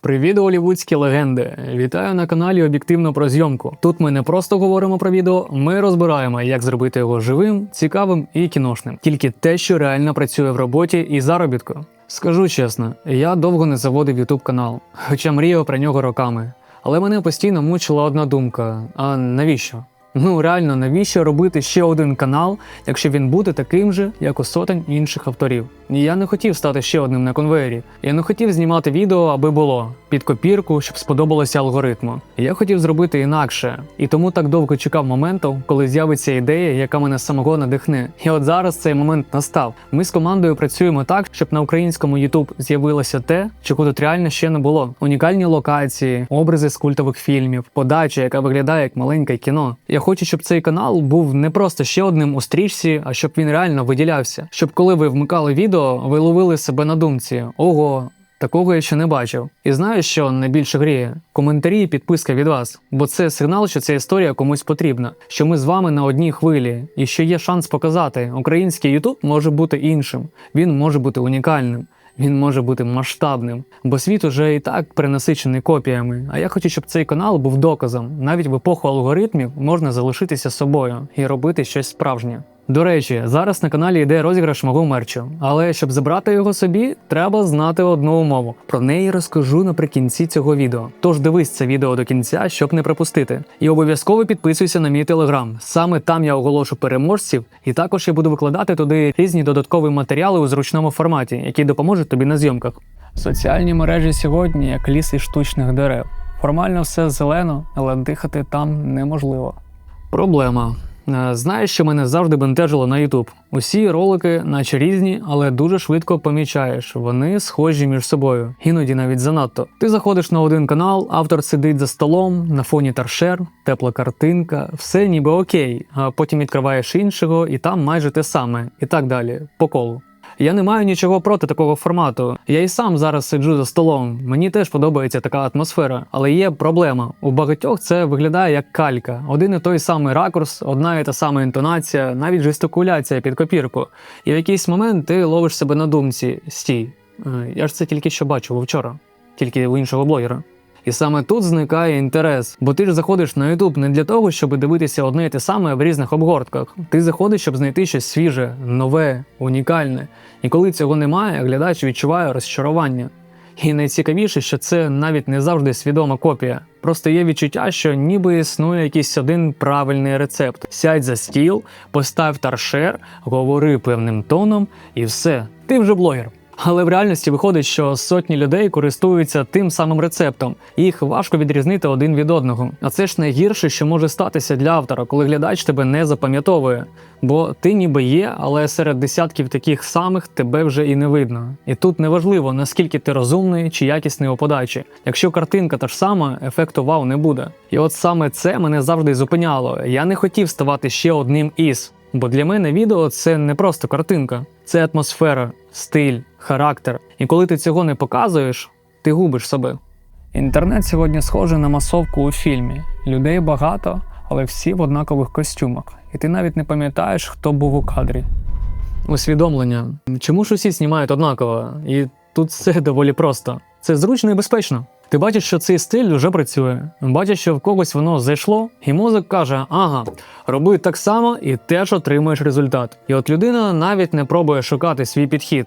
Привіт, голівудські легенди! Вітаю на каналі Об'єктивно про зйомку. Тут ми не просто говоримо про відео, ми розбираємо, як зробити його живим, цікавим і кіношним. Тільки те, що реально працює в роботі і заробітку. Скажу чесно, я довго не заводив YouTube канал, хоча мріяв про нього роками. Але мене постійно мучила одна думка: а навіщо? Ну реально, навіщо робити ще один канал, якщо він буде таким же, як у сотень інших авторів? І я не хотів стати ще одним на конвеєрі. Я не хотів знімати відео, аби було під копірку, щоб сподобалося алгоритму. Я хотів зробити інакше, і тому так довго чекав моменту, коли з'явиться ідея, яка мене самого надихне. І от зараз цей момент настав. Ми з командою працюємо так, щоб на українському YouTube з'явилося те, чого тут реально ще не було: унікальні локації, образи з культових фільмів, подача, яка виглядає як маленьке кіно. Я хочу, щоб цей канал був не просто ще одним у стрічці, а щоб він реально виділявся. Щоб коли ви вмикали відео, ви ловили себе на думці: ого. Такого я ще не бачив. І знаю, що найбільше гріє коментарі і підписка від вас, бо це сигнал, що ця історія комусь потрібна, що ми з вами на одній хвилі, і що є шанс показати, український Ютуб може бути іншим, він може бути унікальним. Він може бути масштабним, бо світ уже і так перенасичений копіями. А я хочу, щоб цей канал був доказом. Навіть в епоху алгоритмів можна залишитися собою і робити щось справжнє. До речі, зараз на каналі йде розіграш мого мерчу, але щоб забрати його собі, треба знати одну умову. Про неї розкажу наприкінці цього відео. Тож дивись це відео до кінця, щоб не пропустити. І обов'язково підписуйся на мій телеграм. Саме там я оголошу переможців, і також я буду викладати туди різні додаткові матеріали у зручному форматі, які допоможуть тобі на зйомках. Соціальні мережі сьогодні як ліс із штучних дерев. Формально все зелено, але дихати там неможливо. Проблема. Е, Знаєш, що мене завжди бентежило на YouTube? Усі ролики, наче різні, але дуже швидко помічаєш. Вони схожі між собою, іноді навіть занадто. Ти заходиш на один канал, автор сидить за столом, на фоні торшер, тепла картинка, все ніби окей. А потім відкриваєш іншого, і там майже те саме, і так далі, по колу. Я не маю нічого проти такого формату. Я і сам зараз сиджу за столом. Мені теж подобається така атмосфера, але є проблема. У багатьох це виглядає як калька. Один і той самий ракурс, одна і та сама інтонація, навіть жестикуляція під копірку. І в якийсь момент ти ловиш себе на думці: стій. е, Я ж це тільки що бачив вчора, тільки у іншого блогера. І саме тут зникає інтерес, бо ти ж заходиш на YouTube не для того, щоб дивитися одне і те саме в різних обгортках. Ти заходиш, щоб знайти щось свіже, нове, унікальне. І коли цього немає, глядач відчуває розчарування. І найцікавіше, що це навіть не завжди свідома копія. Просто є відчуття, що ніби існує якийсь один правильний рецепт. Сядь за стіл, постав торшер, говори певним тоном, і все. Ти вже блогер. Але в реальності виходить, що сотні людей користуються тим самим рецептом, їх важко відрізнити один від одного. А це ж найгірше, що може статися для автора, коли глядач тебе не запам'ятовує. Бо ти ніби є, але серед десятків таких самих тебе вже і не видно. І тут неважливо, наскільки ти розумний чи якісний у подачі. Якщо картинка та ж сама, ефекту вау не буде. І от саме це мене завжди зупиняло. Я не хотів ставати ще одним із. Бо для мене відео це не просто картинка, це атмосфера, стиль, характер. І коли ти цього не показуєш, ти губиш себе. Інтернет сьогодні схожий на масовку у фільмі. Людей багато, але всі в однакових костюмах. І ти навіть не пам'ятаєш, хто був у кадрі. Усвідомлення. Чому ж усі знімають однаково? І тут все доволі просто. Це зручно і безпечно. Ти бачиш, що цей стиль вже працює. Бачиш, що в когось воно зайшло, і мозок каже: ага, роби так само і теж отримуєш результат. І от людина навіть не пробує шукати свій підхід,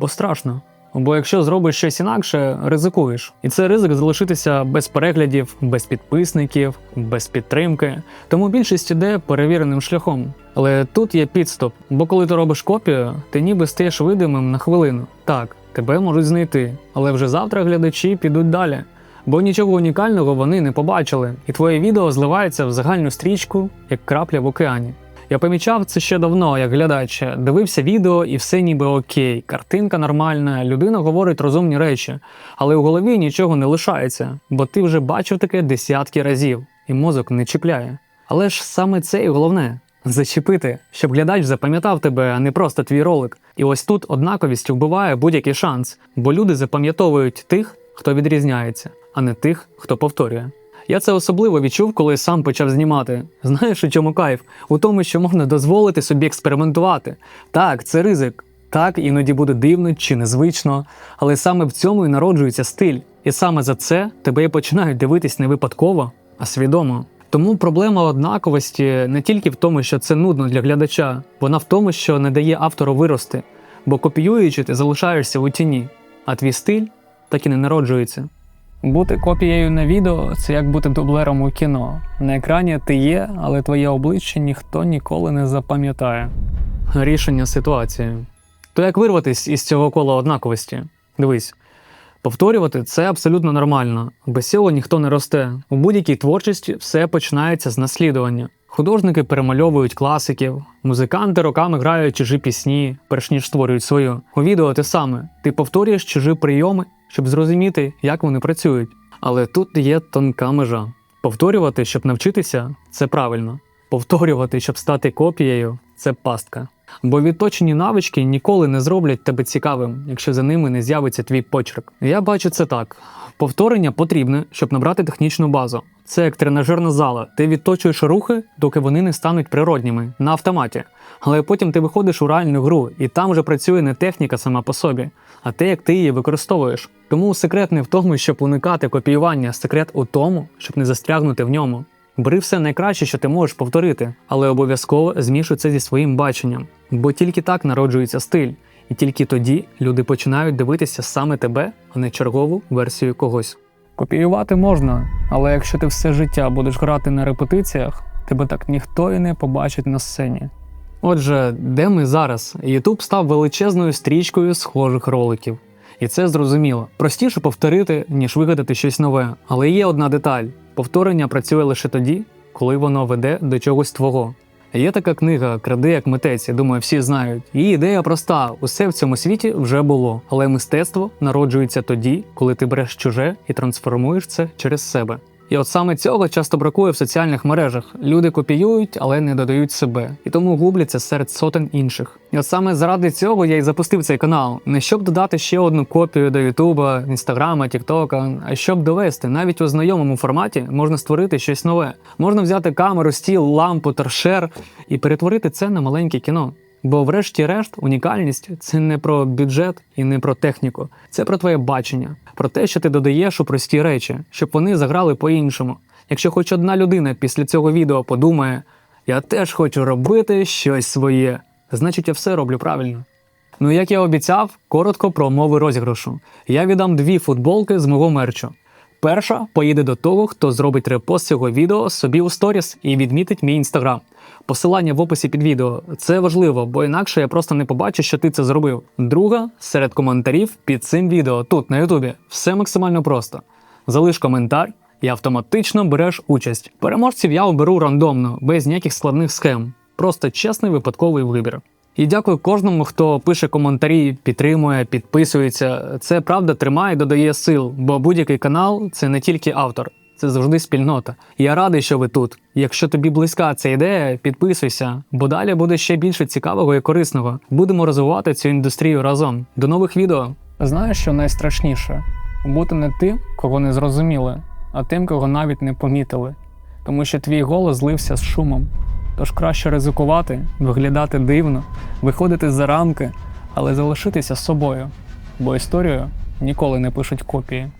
бо страшно. Бо якщо зробиш щось інакше, ризикуєш. І це ризик залишитися без переглядів, без підписників, без підтримки. Тому більшість іде перевіреним шляхом. Але тут є підстоп, бо коли ти робиш копію, ти ніби стаєш видимим на хвилину. Так, тебе можуть знайти, але вже завтра глядачі підуть далі. Бо нічого унікального вони не побачили, і твоє відео зливається в загальну стрічку, як крапля в океані. Я помічав це ще давно, як глядач. Дивився відео і все ніби окей, картинка нормальна, людина говорить розумні речі, але у голові нічого не лишається, бо ти вже бачив таке десятки разів, і мозок не чіпляє. Але ж саме це і головне зачепити, щоб глядач запам'ятав тебе, а не просто твій ролик. І ось тут однаковість вбиває будь-який шанс, бо люди запам'ятовують тих, хто відрізняється, а не тих, хто повторює. Я це особливо відчув, коли сам почав знімати. Знаєш, у чому кайф? У тому, що можна дозволити собі експериментувати. Так, це ризик. Так, іноді буде дивно чи незвично, але саме в цьому і народжується стиль. І саме за це тебе і починають дивитись не випадково, а свідомо. Тому проблема однаковості не тільки в тому, що це нудно для глядача, вона в тому, що не дає автору вирости, бо копіюючи, ти залишаєшся у тіні, а твій стиль так і не народжується. Бути копією на відео це як бути дублером у кіно. На екрані ти є, але твоє обличчя ніхто ніколи не запам'ятає. Рішення ситуації. То як вирватися із цього кола однаковості? Дивись, повторювати це абсолютно нормально. Без цього ніхто не росте. У будь-якій творчості все починається з наслідування. Художники перемальовують класиків, музиканти роками грають чужі пісні, перш ніж створюють свою. У відео те саме. Ти повторюєш чужі прийоми, щоб зрозуміти, як вони працюють. Але тут є тонка межа. Повторювати, щоб навчитися, це правильно. Повторювати, щоб стати копією, це пастка. Бо відточені навички ніколи не зроблять тебе цікавим, якщо за ними не з'явиться твій почерк. Я бачу це так: повторення потрібне, щоб набрати технічну базу. Це як тренажерна зала. Ти відточуєш рухи, доки вони не стануть природніми на автоматі. Але потім ти виходиш у реальну гру, і там вже працює не техніка сама по собі, а те, як ти її використовуєш. Тому секрет не в тому, щоб уникати копіювання, секрет у тому, щоб не застрягнути в ньому. Бери все найкраще, що ти можеш повторити, але обов'язково змішуй це зі своїм баченням, бо тільки так народжується стиль, і тільки тоді люди починають дивитися саме тебе, а не чергову версію когось. Копіювати можна, але якщо ти все життя будеш грати на репетиціях, тебе так ніхто і не побачить на сцені. Отже, де ми зараз? YouTube став величезною стрічкою схожих роликів. І це зрозуміло. Простіше повторити, ніж вигадати щось нове. Але є одна деталь: повторення працює лише тоді, коли воно веде до чогось твого. Є така книга Кради як митець, я думаю, всі знають. Її ідея проста: усе в цьому світі вже було, але мистецтво народжується тоді, коли ти береш чуже і трансформуєш це через себе. І от саме цього часто бракує в соціальних мережах. Люди копіюють, але не додають себе, і тому губляться серед сотень інших. І от саме заради цього я й запустив цей канал. Не щоб додати ще одну копію до Ютуба, Інстаграма, Тіктока, а щоб довести, навіть у знайомому форматі можна створити щось нове. Можна взяти камеру, стіл, лампу, торшер і перетворити це на маленьке кіно. Бо, врешті-решт, унікальність це не про бюджет і не про техніку, це про твоє бачення, про те, що ти додаєш у прості речі, щоб вони заграли по-іншому. Якщо хоч одна людина після цього відео подумає, я теж хочу робити щось своє, значить я все роблю правильно. Ну, як я обіцяв, коротко про умови розіграшу. Я віддам дві футболки з мого мерчу. Перша поїде до того, хто зробить репост цього відео собі у сторіс і відмітить мій інстаграм. Посилання в описі під відео. Це важливо, бо інакше я просто не побачу, що ти це зробив. Друга серед коментарів під цим відео тут на Ютубі. Все максимально просто. Залиш коментар і автоматично береш участь. Переможців я оберу рандомно, без ніяких складних схем. Просто чесний випадковий вибір. І дякую кожному, хто пише коментарі, підтримує, підписується. Це правда тримає, додає сил, бо будь-який канал це не тільки автор, це завжди спільнота. Я радий, що ви тут. Якщо тобі близька ця ідея, підписуйся, бо далі буде ще більше цікавого і корисного. Будемо розвивати цю індустрію разом. До нових відео. Знаєш, що найстрашніше? Бути не тим, кого не зрозуміли, а тим, кого навіть не помітили. Тому що твій голос злився з шумом. Тож краще ризикувати, виглядати дивно, виходити за рамки, але залишитися собою, бо історію ніколи не пишуть копії.